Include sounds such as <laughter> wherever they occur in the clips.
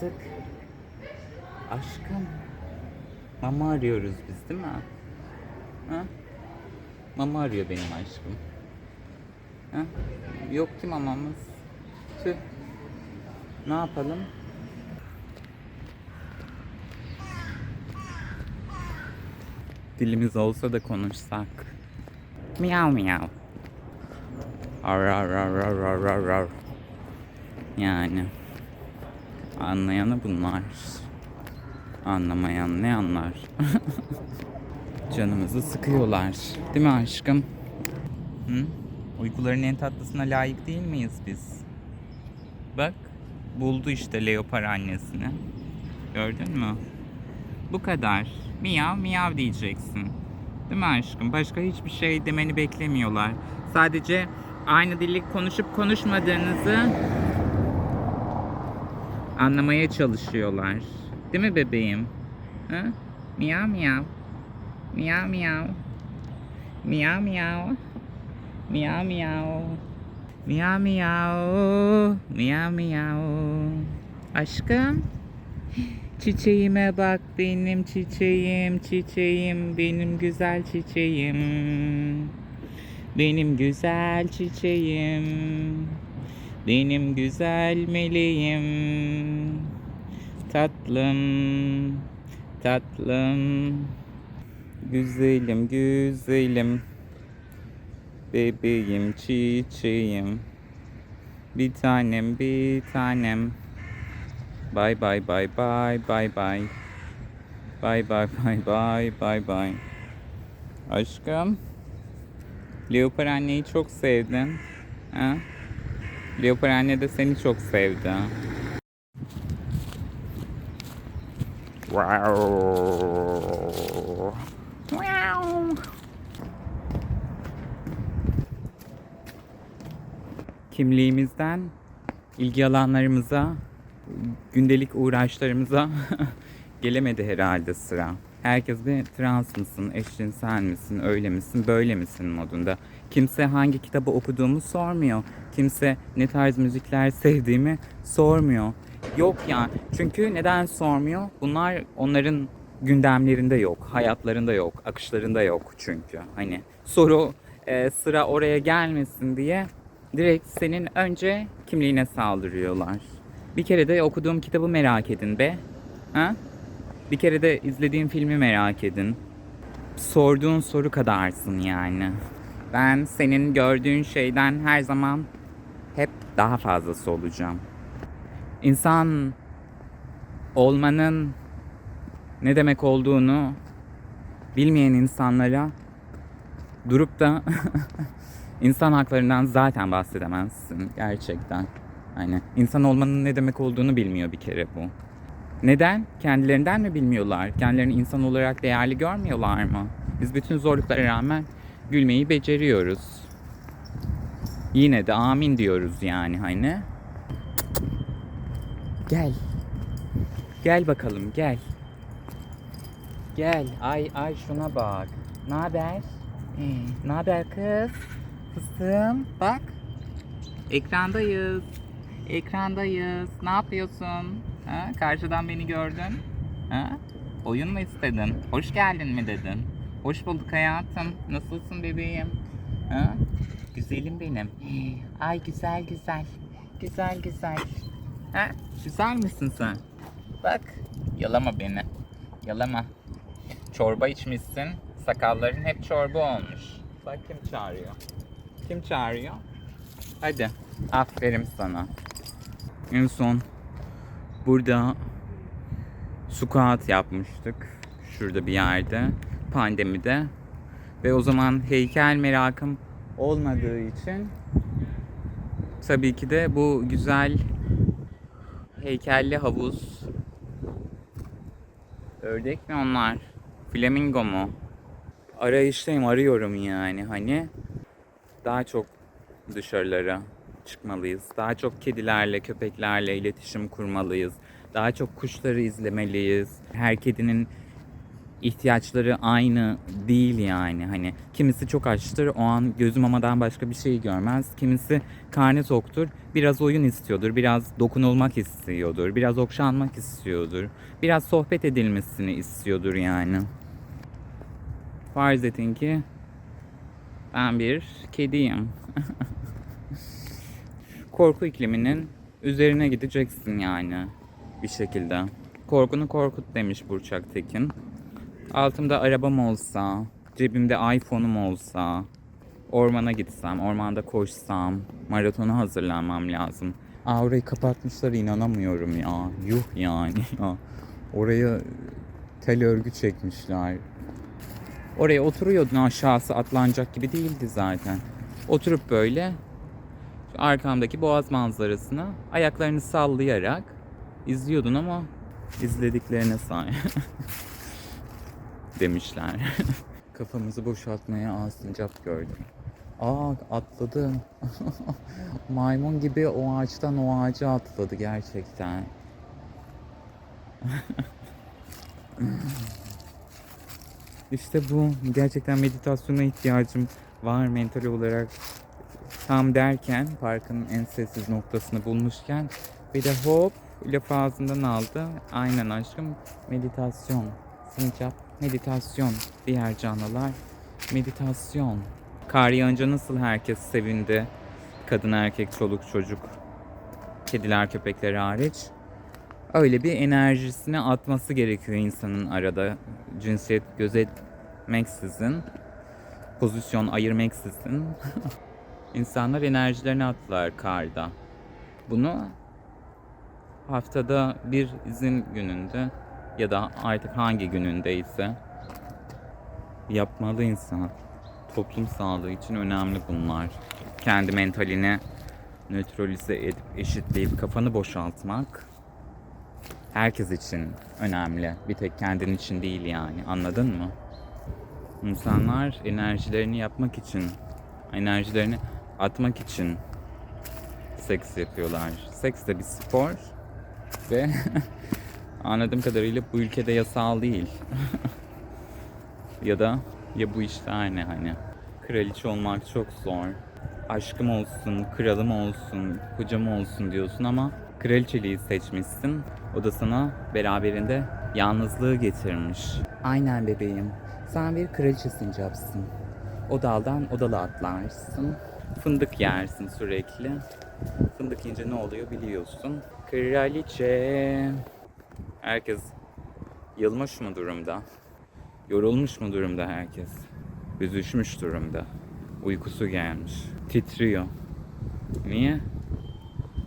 artık. Aşkım. Mama arıyoruz biz değil mi? Ha? Mama arıyor benim aşkım. Ha? Yok ki mamamız. Tüh. Ne yapalım? Dilimiz olsa da konuşsak. Miyav miyav. Ar ar ar ar ar. Yani. Anlayanı bunlar. Anlamayan ne anlar? <laughs> Canımızı sıkıyorlar. Değil mi aşkım? Hı? Uykuların en tatlısına layık değil miyiz biz? Bak. Buldu işte leopar annesini. Gördün mü? Bu kadar. Miyav miyav diyeceksin. Değil mi aşkım? Başka hiçbir şey demeni beklemiyorlar. Sadece aynı dili konuşup konuşmadığınızı anlamaya çalışıyorlar. Değil mi bebeğim? Hı? Miyav miyav. Miyav miyav. Miyav miyav. Miyav miyav. Miyav miyav. Miyav miyav. Aşkım. Çiçeğime bak benim çiçeğim, çiçeğim, benim güzel çiçeğim. Benim güzel çiçeğim. Benim güzel meleğim. Tatlım, tatlım. Güzelim, güzelim. Bebeğim, çiçeğim. Bir tanem, bir tanem. Bye bye bye bye bye bye. Bye bye bye bye bye bye. Aşkım. Leopar anneyi çok sevdin. Ha? Leopar anne de seni çok sevdi. Wow. Wow. Kimliğimizden ilgi alanlarımıza, gündelik uğraşlarımıza <laughs> gelemedi herhalde sıra. Herkes bir trans mısın, eşcinsel misin, öyle misin, böyle misin modunda. Kimse hangi kitabı okuduğumu sormuyor. Kimse ne tarz müzikler sevdiğimi sormuyor. Yok yani. Çünkü neden sormuyor? Bunlar onların gündemlerinde yok, hayatlarında yok, akışlarında yok çünkü. Hani soru e, sıra oraya gelmesin diye direkt senin önce kimliğine saldırıyorlar. Bir kere de okuduğum kitabı merak edin be. Ha? Bir kere de izlediğim filmi merak edin. Sorduğun soru kadarsın yani. Ben senin gördüğün şeyden her zaman hep daha fazlası olacağım. İnsan olmanın ne demek olduğunu bilmeyen insanlara durup da <laughs> insan haklarından zaten bahsedemezsin gerçekten. Hani insan olmanın ne demek olduğunu bilmiyor bir kere bu. Neden? Kendilerinden mi bilmiyorlar? Kendilerini insan olarak değerli görmüyorlar mı? Biz bütün zorluklara rağmen gülmeyi beceriyoruz. Yine de amin diyoruz yani hani. Gel. Gel bakalım gel. Gel. Ay ay şuna bak. Ne haber? Ne haber kız? Fıstığım bak. Ekrandayız. Ekrandayız. Ne yapıyorsun? Ha? Karşıdan beni gördün. Ha? Oyun mu istedin? Hoş geldin mi dedin? Hoş bulduk hayatım. Nasılsın bebeğim? Ha? Güzelim benim. <gasps> Ay güzel güzel. Güzel güzel. Ha? Güzel misin sen? Bak. Yalama beni. Yalama. Çorba içmişsin. Sakalların hep çorba olmuş. Bak kim çağırıyor. Kim çağırıyor? Hadi. Aferin sana. En son burada squat yapmıştık. Şurada bir yerde. Pandemide. Ve o zaman heykel merakım olmadığı için tabii ki de bu güzel heykelli havuz ördek mi onlar? Flamingo mu? Arayıştayım, arıyorum yani hani. Daha çok dışarılara çıkmalıyız. Daha çok kedilerle, köpeklerle iletişim kurmalıyız. Daha çok kuşları izlemeliyiz. Her kedinin ihtiyaçları aynı değil yani. Hani kimisi çok açtır o an gözü mamadan başka bir şey görmez. Kimisi karnı toktur. Biraz oyun istiyordur. Biraz dokunulmak istiyordur. Biraz okşanmak istiyordur. Biraz sohbet edilmesini istiyordur yani. Farz edin ki ben bir kediyim. <laughs> Korku ikliminin üzerine gideceksin yani bir şekilde. Korkunu korkut demiş Burçak Tekin. Altımda arabam olsa, cebimde iPhone'um olsa, ormana gitsem, ormanda koşsam, maratona hazırlanmam lazım. Aa orayı kapatmışlar inanamıyorum ya. Yuh yani ya. Oraya tel örgü çekmişler. Oraya oturuyordun aşağısı atlanacak gibi değildi zaten. Oturup böyle arkamdaki boğaz manzarasını ayaklarını sallayarak izliyordun ama izlediklerine say <laughs> demişler. <laughs> Kafamızı boşaltmaya az sincap gördüm. Aa atladı. <laughs> Maymun gibi o ağaçtan o ağaca atladı gerçekten. İşte bu gerçekten meditasyona ihtiyacım var mental olarak tam derken parkın en sessiz noktasını bulmuşken bir de hop laf ağzından aldı. Aynen aşkım meditasyon. Sincap meditasyon. Diğer canlılar meditasyon. Kar yağınca nasıl herkes sevindi. Kadın erkek çoluk çocuk. Kediler köpekler hariç. Öyle bir enerjisini atması gerekiyor insanın arada. Cinsiyet gözetmeksizin. Pozisyon ayırmaksızın. <laughs> İnsanlar enerjilerini attılar karda. Bunu haftada bir izin gününde ya da artık hangi günündeyse yapmalı insan. Toplum sağlığı için önemli bunlar. Kendi mentalini nötralize edip eşitleyip kafanı boşaltmak herkes için önemli. Bir tek kendin için değil yani. Anladın mı? İnsanlar enerjilerini yapmak için, enerjilerini atmak için seks yapıyorlar. Seks de bir spor ve <laughs> anladığım kadarıyla bu ülkede yasal değil. <laughs> ya da ya bu işte aynı hani. Kraliçe olmak çok zor. Aşkım olsun, kralım olsun, kocam olsun diyorsun ama kraliçeliği seçmişsin. O da sana beraberinde yalnızlığı getirmiş. Aynen bebeğim. Sen bir kraliçe sincapsın. O daldan o dala atlarsın. Fındık yersin sürekli. Fındık yiyince ne oluyor biliyorsun. Kraliçe. Herkes yılmış mı durumda? Yorulmuş mu durumda herkes? Üzüşmüş durumda. Uykusu gelmiş. Titriyor. Niye?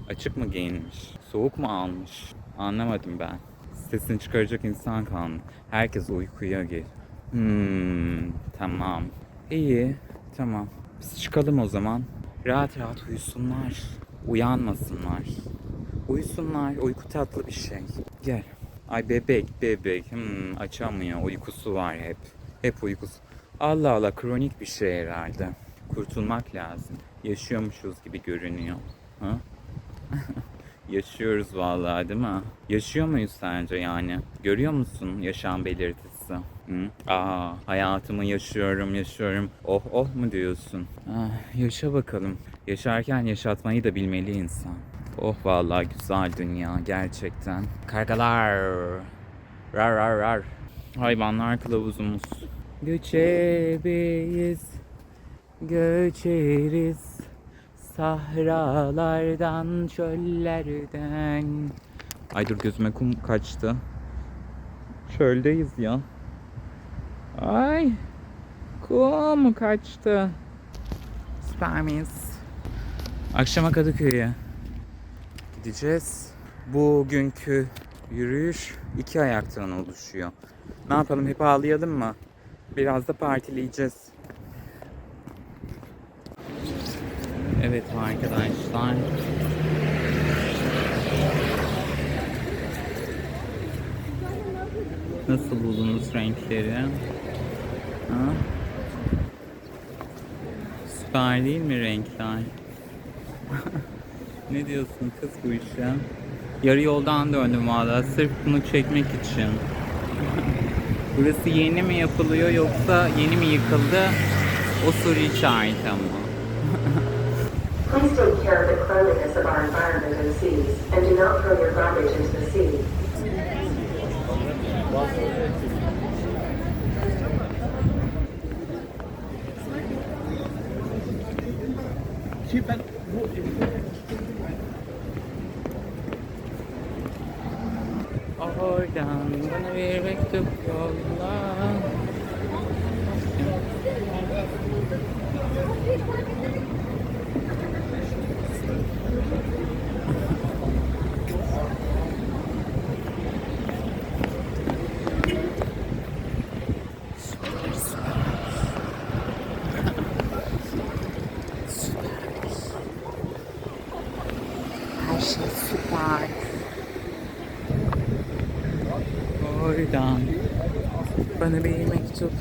Açık mı giyinmiş? Soğuk mu almış? Anlamadım ben. Sesini çıkaracak insan kalmadı. Herkes uykuya gir. Hmm, tamam. İyi, tamam. Biz çıkalım o zaman. Rahat rahat uyusunlar. Uyanmasınlar. Uyusunlar. Uyku tatlı bir şey. Gel. Ay bebek bebek. Hmm, açamıyor. Uykusu var hep. Hep uykusu. Allah Allah kronik bir şey herhalde. Kurtulmak lazım. Yaşıyormuşuz gibi görünüyor. Ha? <laughs> Yaşıyoruz vallahi değil mi? Yaşıyor muyuz sence yani? Görüyor musun yaşam belirtisi? Hı? Aa, hayatımı yaşıyorum, yaşıyorum. Oh oh mu diyorsun? Ah, yaşa bakalım. Yaşarken yaşatmayı da bilmeli insan. Oh vallahi güzel dünya gerçekten. Kargalar. Rar rar rar. Hayvanlar kılavuzumuz. Göçebeyiz. Göçeriz. Sahralardan, çöllerden. Ay dur gözüme kum kaçtı. Çöldeyiz ya. Ay. Kum kaçtı. Süper? Akşama Kadıköy'e gideceğiz. Bugünkü yürüyüş iki ayaktan oluşuyor. Ne yapalım hep ağlayalım mı? Biraz da partileyeceğiz. Evet arkadaşlar. Nasıl buldunuz renkleri? Ha? Süper değil mi renkler? <laughs> ne diyorsun kız bu işe? Yarı yoldan döndüm valla sırf bunu çekmek için. <laughs> Burası yeni mi yapılıyor yoksa yeni mi yıkıldı? O soru işareti ama. <laughs> Please take care of the cleanliness of our environment and seas, and do not throw your garbage into the sea. Oradan bana bir mektup yolla. Her şey süper. Oradan bana bir mektup.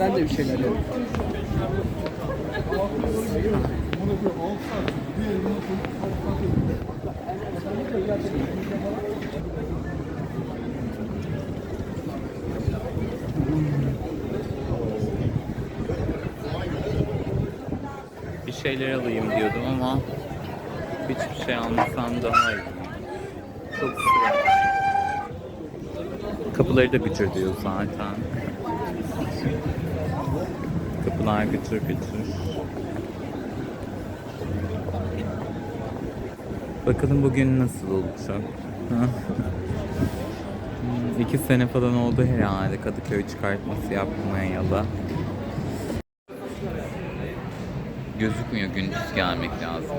Ben de bir şeyler yapayım. Şeyler alayım diyordum ama hiçbir şey almasam daha iyi. Çok sıra. Kapıları da gıcır diyor zaten. Kapılar gıcır gıcır. Bakalım bugün nasıl olacak. <laughs> Hmm, İki sene falan oldu herhalde Kadıköy çıkartması yapmayalı. Gözükmüyor gündüz gelmek lazım.